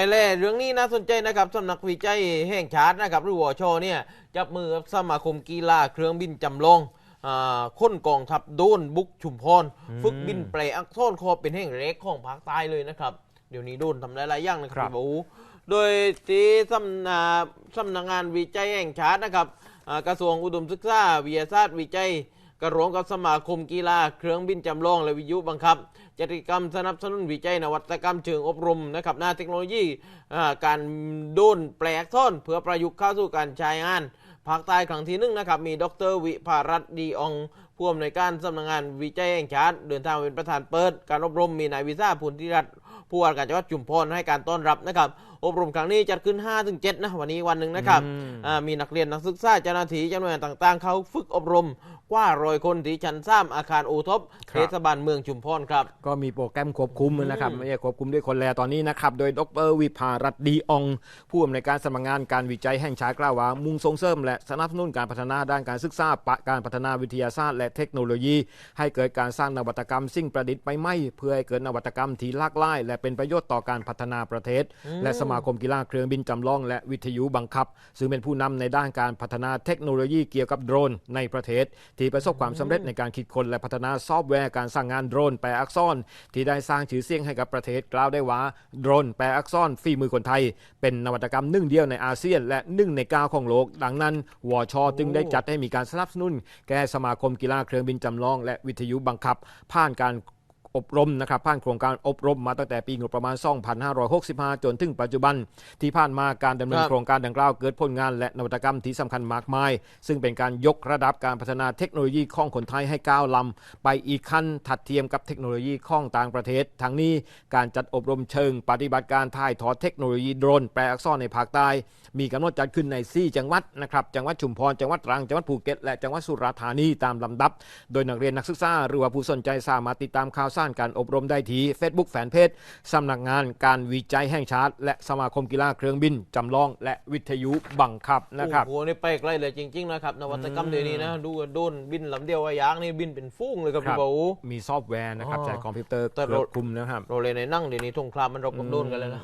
ไปแล่เรื่องนี้น่าสนใจนะครับสำนักวิจัยแห่งชาตินะครับหรือวชเนี่ยจับมือกับสมาคมกีฬาเครื่องบินจำลองอ่าค้นกองทัพโดนบุกชุมพรฝึกบินแปลอักษรคอเป็นแห่งเล็กของภาคใต้เลยนะครับ เดี๋ยวนี้โดนทำหลายๆอย่างนะคครัรับบพี่บูโดยที่สำนักสำนักงานวิจัยแห่งชาตินะครับอ่ากระทรวงอุดมศึกษาวิทยาศาสตร์วิจัย กระรวมกับสมาคมกีฬาเครื่องบินจำลองและวิทยุบังคับ จัดกิจกรรมสนับสนุนวิจัยนวัตกรรมเชิงอบรมนะครับหน้าเทคโนโลยีการโดนแปลอักษรเพื่อประยุกต์เข้าสู่การใช้งานภาคใต้ครั้งที่หนึ่งนะครับมีดรวิภารัตน์ดีอองผู้อำนวยการสำนักงานวิจัยแห่งชาติเดินทางเป็นประธานเปิด การอบรมมีนายวิซาพุนธิรัตน์ ผู้ว่าการจังหวัดจุมพรให้การต้อนรับนะครับอบรมครั้งนี้จัดขึ้น 5-7 นะวันนี้วันหนึ่งนะครับอืมอ่ามีนักเรียนนักศึกษาเจ้าหน้าที่เจ้าหน่วยงานต่างๆ เขาฝึกอบรมกว่าร้อยคนที่ชั้นสามอาคารโอทบคเทรับศบาลเมืองชุมพรครับ ก็มีโปรแกรมควบคุมนะครับอืมไม่ใช่ควบคุมด้วยคนแลตอนนี้นะครับ โดยดรวิภารัตน์ดีอองผู้อำนวยการสำนักงานการวิจัยแห่งชาติกล่าวว่า มุ่งส่งเสริมและสนับสนุนการพัฒนาด้านการศึกษาปะการพัฒนาวิทยาศาสตร์และเทคโนโลยี ให้เกิดการสร้างนวัตกรรมสิ่งประดิษฐ์ไปไม่เพื่อให้เกิดนวัตกรรมที่หลากหลายและเป็นประโยชน์ต่อการพัฒนาประเทศ และสมาคมกีฬาเครื่องบินจำลองและวิทยุบังคับ ซึ่งเป็นผู้นำในด้านการพัฒนาเทคโนโลยีเกี่ยวกับโดรนในประเทศ ที่ประสบความสำเร็จในการคิดค้นและพัฒนาซอฟต์แวร์การสร้างงานโดรนแปลอักษร ที่ได้สร้างชื่อเสียงให้กับประเทศกล่าวได้ว่าโดรนแปลอักษรฝีมือคนไทย เป็นนวัตกรรมหนึ่งเดียวในอาเซียน และหนึ่งในเก้าของโลก ดังนั้นวชจึงได้จัดให้มีการสนับสนุน แก่สมาคมกีฬาเครื่องบินจำลอง และวิทยุบังคับ ผ่านการ อบรมนะครับผ่านโครงการอบรมมาตั้งแต่ปีงบประมาณ 2565 จนถึงปัจจุบัน ที่ผ่านมาการดำเนินครับโครงการดังกล่าวเกิดผลงานและนวัตกรรมที่สำคัญมากมาย ซึ่งเป็นการยกระดับการพัฒนาเทคโนโลยีของคนไทยให้ก้าวล้ำไปอีกขั้นทัดเทียมกับเทคโนโลยีของต่างประเทศ ทั้งนี้การจัดอบรมเชิง ปฏิบัติการถ่ายทอดเทคโนโลยีโดรนแปลอักษรในภาคใต้มีกำหนดจัดขึ้นใน 4 จังหวัดนะครับ จังหวัดชุมพร จังหวัดตรัง จังหวัดภูเก็ต และจังหวัดสุราษฎร์ธานีตามลำดับ โดยนักเรียนนักศึกษาหรือว่าผู้สนใจสามารถติดตามข่าวสารการอบรมได้ที่ Facebook แฟนเพจสำนักงานการวิจัยแห่งชาติ และสมาคมกีฬาเครื่องบินจำลองและวิทยุบังคับนะครับโอ้โหนี่ไปไกลเลยจริงๆนะครับนวัตกรรมเดี๋ยวนี้นะดูโดนบินลำเดียวว่ายางนี่บินเป็นฟุ้งเลยครับครัพี่บบูมีซอฟต์แวร์นะครับอ๋อใช้คอมพิวเตอร์แต่ควบคุมนะครับเราเลยในนั่งเดี๋ยวนี้สงครามมันรบกับโดนกันเลยนะ